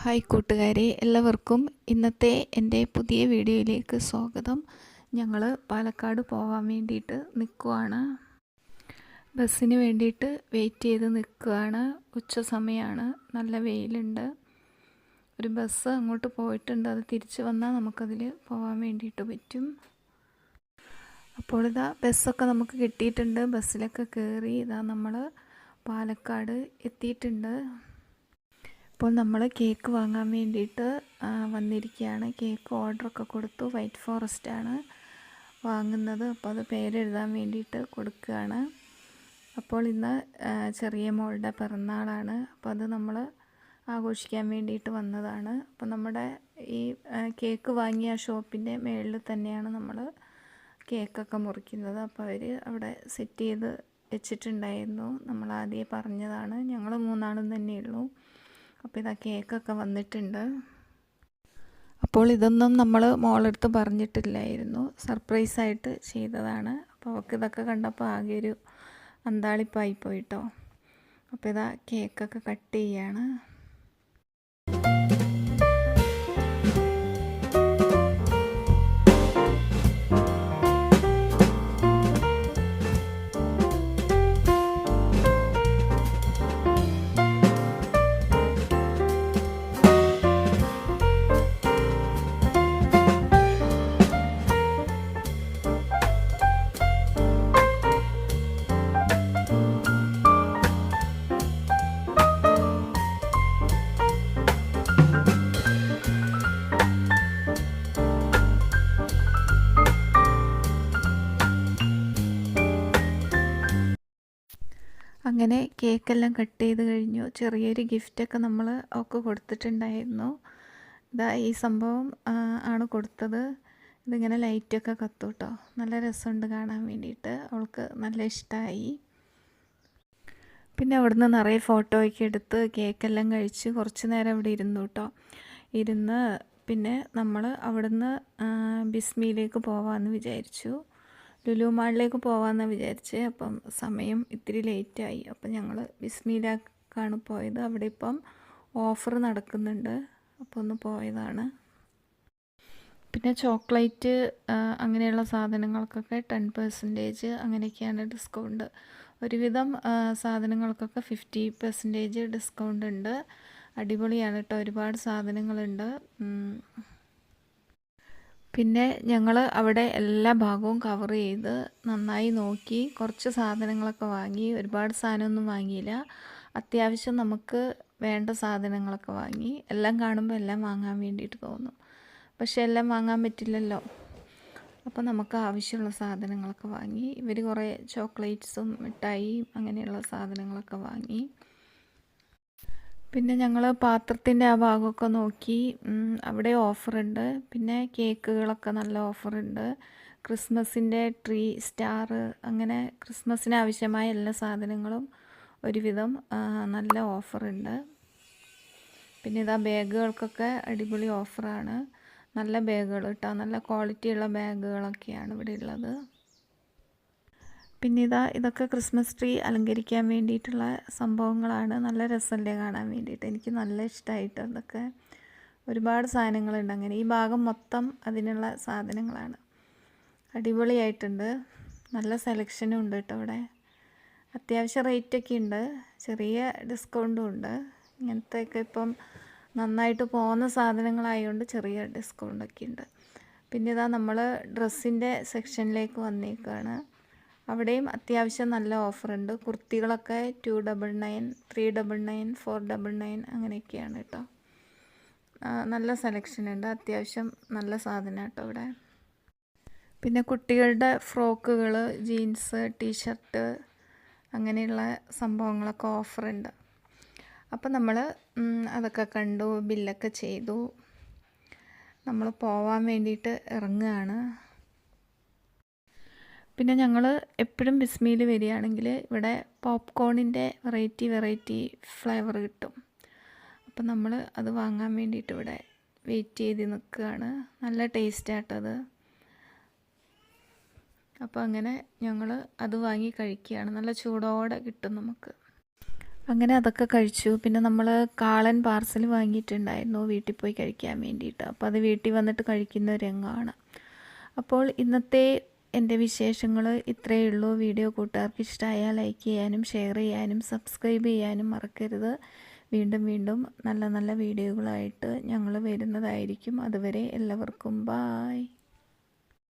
Hi കൂട്ടുകാരെ. എല്ലാവർക്കും ഇന്നത്തെ എന്റെ പുതിയ വീഡിയോയിലേക്ക് സ്വാഗതം. ഞങ്ങൾ പാലക്കാട് പോകാൻ വേണ്ടിയിട്ട് നിൽക്കുവാണ് ബസ്സിന് വേണ്ടിയിട്ട് വെയിറ്റ് ചെയ്ത് നിൽക്കുകയാണ് ഉച്ച സമയമാണ് നല്ല വെയിലുണ്ട്. ഒരു ബസ് അങ്ങോട്ട് പോയിട്ടുണ്ട്. അത് തിരിച്ച് വന്നാൽ നമുക്കതിൽ പോകാൻ വേണ്ടിയിട്ട് പറ്റും. അപ്പോൾ ഇതാ ബസ്സൊക്കെ നമുക്ക് കിട്ടിയിട്ടുണ്ട്. ബസ്സിലൊക്കെ കയറി ഇതാ നമ്മൾ പാലക്കാട് എത്തിയിട്ടുണ്ട്. ഇപ്പോൾ നമ്മൾ കേക്ക് വാങ്ങാൻ വേണ്ടിയിട്ട് വന്നിരിക്കുകയാണ്. കേക്ക് ഓർഡറൊക്കെ കൊടുത്തു. വൈറ്റ് ഫോറസ്റ്റ് ആണ് വാങ്ങുന്നത്. അപ്പോൾ അത് പേരെഴുതാൻ വേണ്ടിയിട്ട് കൊടുക്കുകയാണ്. അപ്പോൾ ഇന്ന് ചെറിയ മോളുടെ പിറന്നാളാണ്. അപ്പോൾ അത് നമ്മൾ ആഘോഷിക്കാൻ വേണ്ടിയിട്ട് വന്നതാണ്. അപ്പോൾ നമ്മുടെ ഈ കേക്ക് വാങ്ങിയ ഷോപ്പിന്റെ മേളിൽ തന്നെയാണ് നമ്മൾ കേക്കൊക്കെ മുറിക്കുന്നത്. അപ്പോൾ അവർ അവിടെ സെറ്റ് ചെയ്ത് വെച്ചിട്ടുണ്ടായിരുന്നു. നമ്മൾ ആദ്യം പറഞ്ഞതാണ്. ഞങ്ങൾ മൂന്നാളും തന്നെയുള്ളൂ. അപ്പോൾ ഇതാ കേക്കൊക്കെ വന്നിട്ടുണ്ട്. അപ്പോൾ ഇതൊന്നും നമ്മൾ മോളെടുത്ത് പറഞ്ഞിട്ടില്ലായിരുന്നു. സർപ്രൈസായിട്ട് ചെയ്തതാണ്. അപ്പോൾ അവൾക്ക് ഇതൊക്കെ കണ്ടപ്പോൾ ആകെ ഒരു അന്താളിപ്പായി പോയിട്ടോ. അപ്പോൾ ഇതാ കേക്കൊക്കെ കട്ട് ചെയ്യാണ്. അങ്ങനെ കേക്കെല്ലാം കട്ട് ചെയ്ത് കഴിഞ്ഞു. ചെറിയൊരു ഗിഫ്റ്റൊക്കെ നമ്മൾ ഒക്കെ കൊടുത്തിട്ടുണ്ടായിരുന്നു. ഇതാ ഈ സംഭവം ആണ് കൊടുത്തത്. ഇതിങ്ങനെ ലൈറ്റൊക്കെ കത്തും കേട്ടോ നല്ല രസമുണ്ട് കാണാൻ വേണ്ടിയിട്ട്. അവൾക്ക് നല്ല ഇഷ്ടമായി പിന്നെ അവിടുന്ന് നിറയെ ഫോട്ടോയൊക്കെ എടുത്ത് കേക്കെല്ലാം കഴിച്ച് കുറച്ച് നേരം അവിടെ ഇരുന്നു കേട്ടോ ഇരുന്ന് പിന്നെ നമ്മൾ അവിടുന്ന് ബിസ്മിയിലേക്ക് പോവാമെന്ന് വിചാരിച്ചു. ലുലു മാളിലേക്ക് പോകാമെന്ന് വിചാരിച്ച് അപ്പം സമയം ഇത്തിരി ലേറ്റായി. അപ്പം ഞങ്ങൾ ബിസ്മിയിലേക്കാണ് പോയത്. അവിടെ ഇപ്പം ഓഫർ നടക്കുന്നുണ്ട്. അപ്പോൾ ഒന്ന് പോയതാണ്. പിന്നെ ചോക്ലേറ്റ് അങ്ങനെയുള്ള സാധനങ്ങൾക്കൊക്കെ ടെൻ പെർസെന്റേജ് അങ്ങനെയൊക്കെയാണ് ഡിസ്കൗണ്ട്. ഒരുവിധം സാധനങ്ങൾക്കൊക്കെ ഫിഫ്റ്റി പെർസെന്റേജ് ഡിസ്കൗണ്ട് ഉണ്ട്. അടിപൊളിയാണ് കേട്ടോ ഒരുപാട് സാധനങ്ങളുണ്ട്. പിന്നെ ഞങ്ങൾ അവിടെ എല്ലാ ഭാഗവും കവർ ചെയ്ത് നന്നായി നോക്കി. കുറച്ച് സാധനങ്ങളൊക്കെ വാങ്ങി. ഒരുപാട് സാധനമൊന്നും വാങ്ങിയില്ല. അത്യാവശ്യം നമുക്ക് വേണ്ട സാധനങ്ങളൊക്കെ വാങ്ങി. എല്ലാം കാണുമ്പോൾ എല്ലാം വാങ്ങാൻ വേണ്ടിയിട്ട് തോന്നും. പക്ഷേ എല്ലാം വാങ്ങാൻ പറ്റില്ലല്ലോ. അപ്പോൾ നമുക്ക് ആവശ്യമുള്ള സാധനങ്ങളൊക്കെ വാങ്ങി. ഇവർ കുറേ ചോക്ലേറ്റ്സും മിഠായിയും അങ്ങനെയുള്ള സാധനങ്ങളൊക്കെ വാങ്ങി. പിന്നെ ഞങ്ങൾ പാത്രത്തിന്റെ ആ ഭാഗമൊക്കെ നോക്കി. അവിടെ ഓഫറുണ്ട്. പിന്നെ കേക്കുകളൊക്കെ നല്ല ഓഫറുണ്ട്. ക്രിസ്മസിന്റെ ട്രീ സ്റ്റാർ അങ്ങനെ ക്രിസ്മസിന് ആവശ്യമായ എല്ലാ സാധനങ്ങളും ഒരുവിധം നല്ല ഓഫറുണ്ട്. പിന്നെ ഇതാ ബാഗുകൾക്കൊക്കെ അടിപൊളി ഓഫറാണ്. നല്ല ബാഗുകൾ കേട്ടോ. നല്ല ക്വാളിറ്റിയുള്ള ബാഗുകളൊക്കെയാണ് ഇവിടെ ഉള്ളത്. പിന്നെ ഇതാ ഇതൊക്കെ ക്രിസ്മസ് ട്രീ അലങ്കരിക്കാൻ വേണ്ടിയിട്ടുള്ള സംഭവങ്ങളാണ്. നല്ല രസമല്ലേ കാണാൻ വേണ്ടിയിട്ട്. എനിക്ക് നല്ല ഇഷ്ടമായിട്ട് അതൊക്കെ ഒരുപാട് സാധനങ്ങളുണ്ട് അങ്ങനെ. ഈ ഭാഗം മൊത്തം അതിനുള്ള സാധനങ്ങളാണ്. അടിപൊളിയായിട്ടുണ്ട്. നല്ല സെലക്ഷനും ഉണ്ട് കേട്ടോ ഇവിടെ അത്യാവശ്യം റേറ്റൊക്കെ ഉണ്ട്. ചെറിയ ഡിസ്കൗണ്ടും ഉണ്ട്. ഇങ്ങനത്തെയൊക്കെ ഇപ്പം നന്നായിട്ട് പോകുന്ന സാധനങ്ങളായതുകൊണ്ട് ചെറിയ ഡിസ്കൗണ്ടൊക്കെ ഉണ്ട്. പിന്നെ ഇതാ നമ്മൾ ഡ്രസ്സിന്റെ സെക്ഷനിലേക്ക് വന്നേക്കാണ്. അവിടെയും അത്യാവശ്യം നല്ല ഓഫറുണ്ട്. കുർത്തികളൊക്കെ two double nine three double nine four double nine അങ്ങനെയൊക്കെയാണ് കേട്ടോ. നല്ല സെലക്ഷൻ ഉണ്ട്. അത്യാവശ്യം നല്ല സാധനം കേട്ടോ ഇവിടെ. പിന്നെ കുട്ടികളുടെ ഫ്രോക്കുകൾ ജീൻസ് ടീഷർട്ട് അങ്ങനെയുള്ള സംഭവങ്ങളൊക്കെ ഓഫറുണ്ട്. അപ്പോൾ നമ്മൾ അതൊക്കെ കണ്ടു ബില്ലൊക്കെ ചെയ്തു. നമ്മൾ പോവാൻ വേണ്ടിയിട്ട് ഇറങ്ങുകയാണ്. പിന്നെ ഞങ്ങൾ എപ്പോഴും ബിസ്മിയിൽ വരികയാണെങ്കിൽ ഇവിടെ പോപ്കോണിന്റെ വെറൈറ്റി വെറൈറ്റി ഫ്ലേവർ കിട്ടും. അപ്പം നമ്മൾ അത് വാങ്ങാൻ വേണ്ടിയിട്ട് ഇവിടെ വെയിറ്റ് ചെയ്ത് നിൽക്കുകയാണ്. നല്ല ടേസ്റ്റ് ആട്ടത് അപ്പോൾ അങ്ങനെ ഞങ്ങൾ അത് വാങ്ങി കഴിക്കുകയാണ്. നല്ല ചൂടോടെ കിട്ടും നമുക്ക്. അങ്ങനെ അതൊക്കെ കഴിച്ചു. പിന്നെ നമ്മൾ കാളൻ പാർസൽ വാങ്ങിയിട്ടുണ്ടായിരുന്നു വീട്ടിൽ പോയി കഴിക്കാൻ വേണ്ടിയിട്ട്. അപ്പോൾ അത് വീട്ടിൽ വന്നിട്ട് കഴിക്കുന്ന രംഗമാണ്. അപ്പോൾ ഇന്നത്തെ എന്റെ വിശേഷങ്ങൾ ഇത്രയേ ഉള്ളൂ. വീഡിയോ കൂട്ടുകാർക്ക് ഇഷ്ടമായാൽ ലൈക്ക് ചെയ്യാനും ഷെയർ ചെയ്യാനും സബ്സ്ക്രൈബ് ചെയ്യാനും മറക്കരുത്. വീണ്ടും വീണ്ടും നല്ല നല്ല വീഡിയോകളായിട്ട് ഞങ്ങൾ വരുന്നതായിരിക്കും. അതുവരെ എല്ലാവർക്കും ബായ്